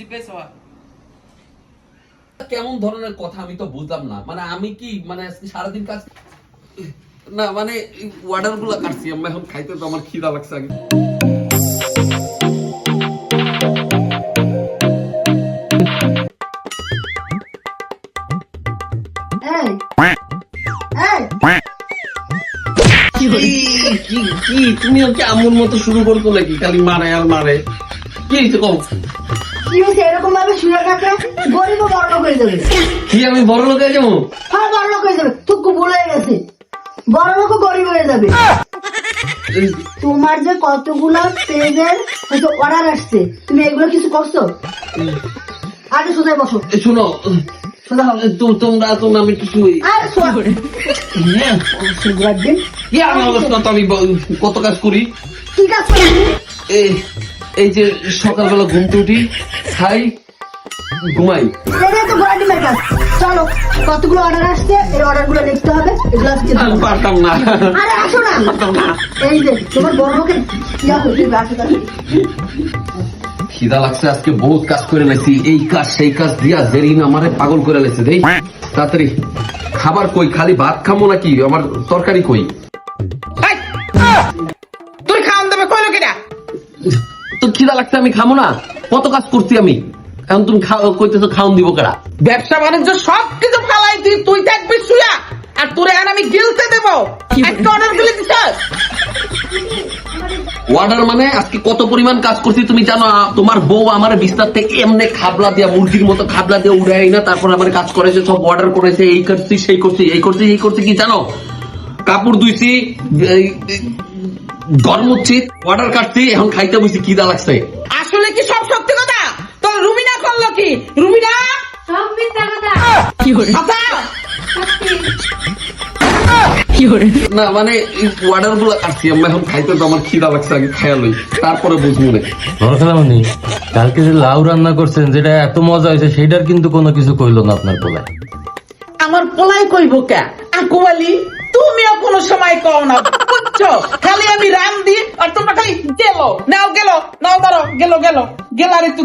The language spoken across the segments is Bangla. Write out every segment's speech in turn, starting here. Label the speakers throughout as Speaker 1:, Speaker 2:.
Speaker 1: eso.
Speaker 2: কেমন ধরনের কথা আমি তো বুঝলাম না। মানে আমি কি মানে সারাদিন কাজ না মানে ওয়ার্ডারগুলো কাটছি আমি এখন খাইতে তো আমার খিদা লাগছে আগে।
Speaker 3: এই এই।
Speaker 2: কি তুমি ওকে আমন মতো শুরু করতো নাকি খালি মারে আর মারে। কি কম
Speaker 3: কি হয়েছে এরকম ভাবে শুয়ে থাকলে? গরিব বড় লোক হয়ে যাবে।
Speaker 2: কি আমি বড় লোক হয়ে যাব?
Speaker 3: হ্যাঁ বড় লোক হয়ে যাবে। তুকু ভুলে গেছে। বড় লোক গরিব হয়ে যাবে। তোমার যে কতগুলো পেজের হয়তো অর্ডার আসছে তুমি এগুলো কিছু করছ? আগে সোজায় বসো।
Speaker 2: শোনো। তোমরা তোমরা আমি কিছু হ্যাঁ। কি আমি ব- কত কাজ করি?
Speaker 3: ঠিক আছে
Speaker 2: এই এই যে সকালবেলা ঘুমতে উঠি খাই ঘুমাই।
Speaker 3: এটাই তো গোড়া ডিমের কাজ। চলো কতগুলো অর্ডার আসছে? এই অর্ডারগুলো লিখতে হবে এগুলো আজকে
Speaker 2: পারতাম না।
Speaker 3: আরে আসো না। এই যে তোমার বড় ইয়া করতে আসো তাহলে
Speaker 2: খিদা লাগছে আজকে বহুত কাজ করে লাইছি। এই কাজ সেই কাজ দিয়া জেরিন আমারে পাগল করে লাইছে দেই। তাড়াতাড়ি। খাবার কই? খালি ভাত খামো নাকি? আমার তরকারি কই? খিদা লাগছে আমি খামো না। কত কাজ করছি আমি? এখন তুমি কইতেছো খাওন দিব কেডা?
Speaker 1: ব্যবসা বাণিজ্য সব কিছু ফালাই তুই তুই থাকবি শুয়া। আর তোরে এখন আমি গিলতে দেবো। একটা অর্ডার দিলে দিছ?
Speaker 2: অর্ডার মানে আজকে কত পরিমাণ কাজ করছি তুমি জানো তোমার বউ আমার বিস্তার থেকে এমনি খাবলা দিয়া মুরগির মতো খাবলা দিয়ে উড়াই না তারপর আমার কাজ করেছে সব অর্ডার করেছে এই করছি সেই করছি এই করছি এই করছি কি জানো? কাপড় ধুইছি অর্ডার কাটছি এখন খাইতে বসছি কিদা লাগছে?
Speaker 1: আসলে কি সব সত্যি কথা? তোর রুমিনা করল কি? রুমিনা?
Speaker 4: সব মিথ্যা কথা।
Speaker 1: আচ্ছা।
Speaker 2: না মানে অর্ডারগুলো কাটছি আমি এখন খাইতে তো আমার খিদা লাগছে আগে খাইয়া লই। তারপরে বুঝব না
Speaker 5: কালকে যে লাউ রান্না করছেন যেটা এত মজা হয়েছে সেটার কিন্তু কোনো কিছু কইলো না আপনার পোলায়।
Speaker 1: আমার পোলাই কইব কে? আকুয়ালি তুমিও কোনো সময় কও না। বুঝছ? খালি আমি রাম দি আর তোমরা খালি গেল। নাও গেল নাও ধরো গেল গেল।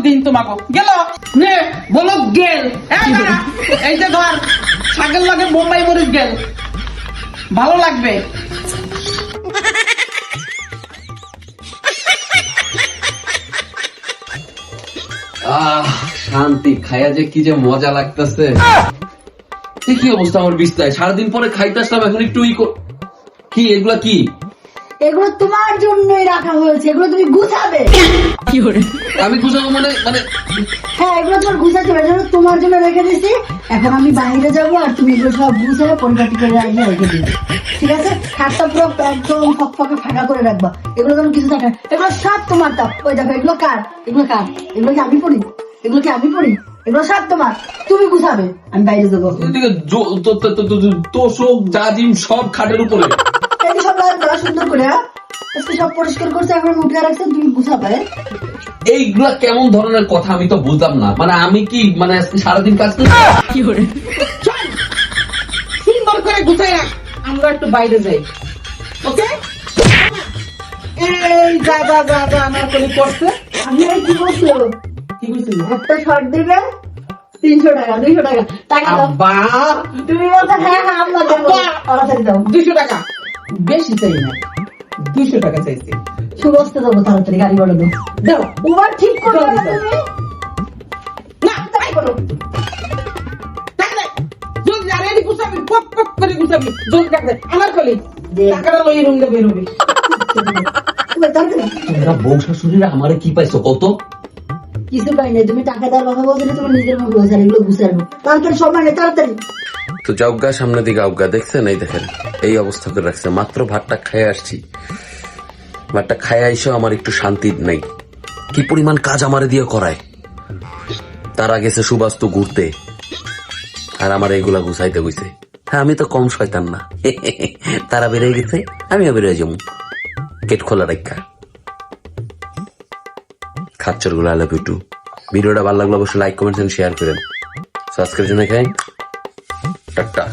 Speaker 1: দিন তোমাকে গেল? নে বলো গেল। এই যে ধর ছাগল লাগে বোম্বাই মরিচ গেল। ভালো লাগবে।
Speaker 2: আহ শান্তি খাইয়া যে কি যে মজা লাগতেছে। কি অবস্থা আমার বিস্তায়? সারাদিন পরে খাইতে আসলাম এখন একটু ই কি এগুলা কি?
Speaker 3: এগুলো তোমার জন্যই রাখা হয়েছে এগুলো তুমি গুছাবে।
Speaker 2: আমি গুছাবো মানে মানে
Speaker 3: হ্যাঁ এগুলো তোমার গুছাতে হবে এগুলো তোমার জন্য রেখে দিছি এখন আমি বাইরে যাব আর তুমি এগুলো সব গুছাবে পরিপাটি করে রাখবে রেখে দিবে ঠিক আছে? খাটটা পুরো একদম ফকফকে ফাঁকা করে রাখবা। এগুলো যেন কিছু থাকে এগুলো সব তোমার তাপ ওই দেখো এগুলো কার? এগুলো কার? এগুলো কি আমি পড়ি? এগুলো কি আমি পড়ি? এগুলো সব তোমার। তুমি গুছাবে। আমি বাইরে যাব।
Speaker 2: এদিকে জো- তো- তো- তো- তো- তোষক জাজিম সব খাটের উপরে।
Speaker 3: এই সব সুন্দর করে হ্যাঁ? আজকে সব পরিষ্কার করছে এখন উঠে রাখছে তুমি গুছাবে?
Speaker 2: এইগুলা কেমন ধরনের কথা আমি তো বুঝলাম না। মানে আমি কি মানে আজকে সারাদিন কাজ করি?
Speaker 1: চল সুন্দর করে গুছাই রাখ। আমরা একটু বাইরে যাই। ওকে? এই যা যা যা আমার কলি করছে
Speaker 3: আমি আর কি বলছো
Speaker 1: কি
Speaker 3: একটা শর্ট দিবে তিনশো টাকা দুইশো টাকা। টাকা দাও। তুমি বলছো হ্যাঁ হ্যাঁ আমরা দেবো। তাড়াতাড়ি দাও।
Speaker 1: দুশো টাকা। বেশি চাই না। দুশো টাকা চাইছি।
Speaker 3: সুবস্তে দেবো তাড়াতাড়ি গাড়ি বলে দাও।
Speaker 1: দাও।
Speaker 3: ওবার ঠিক করো তুমি।
Speaker 1: না তাই কলি টাকাটা লই রুম দেবে রবি
Speaker 2: বউ শাশুড়িরা আমারে কি পাইছো কত
Speaker 3: কিছু পাই তুমি টাকা দেওয়ার কথা তুমি নিজের বলছো এগুলো তাড়াতাড়ি তাড়াতাড়ি।
Speaker 2: তো সামনে দিকে দেখছেন? এই দেখেন, এই অবস্থা করে রাখছে। মাত্র ভাতটা খেয়ে আসছি। ভাতটা খায় আইসো, আমার একটু শান্তি নেই। কি পরিমাণ কাজ আমারে দিয়ে করায়? তারা গেছে সুবাস্তু ঘুরতে। আর আমার এইগুলা গুছাইতে গুইছে হ্যাঁ আমি তো কম শয়তান না। তারা বেড়ে গেছে, আমিও বেড়ে যাব। গেট খোলা রাখা। খাচ্চরগুলো আলাপ একটু ভিডিওটা ভালো লাগল অবশ্যই লাইক কমেন্ট শেয়ার করেন সাবস্ক্রাইব জন্য খাই। টাটা।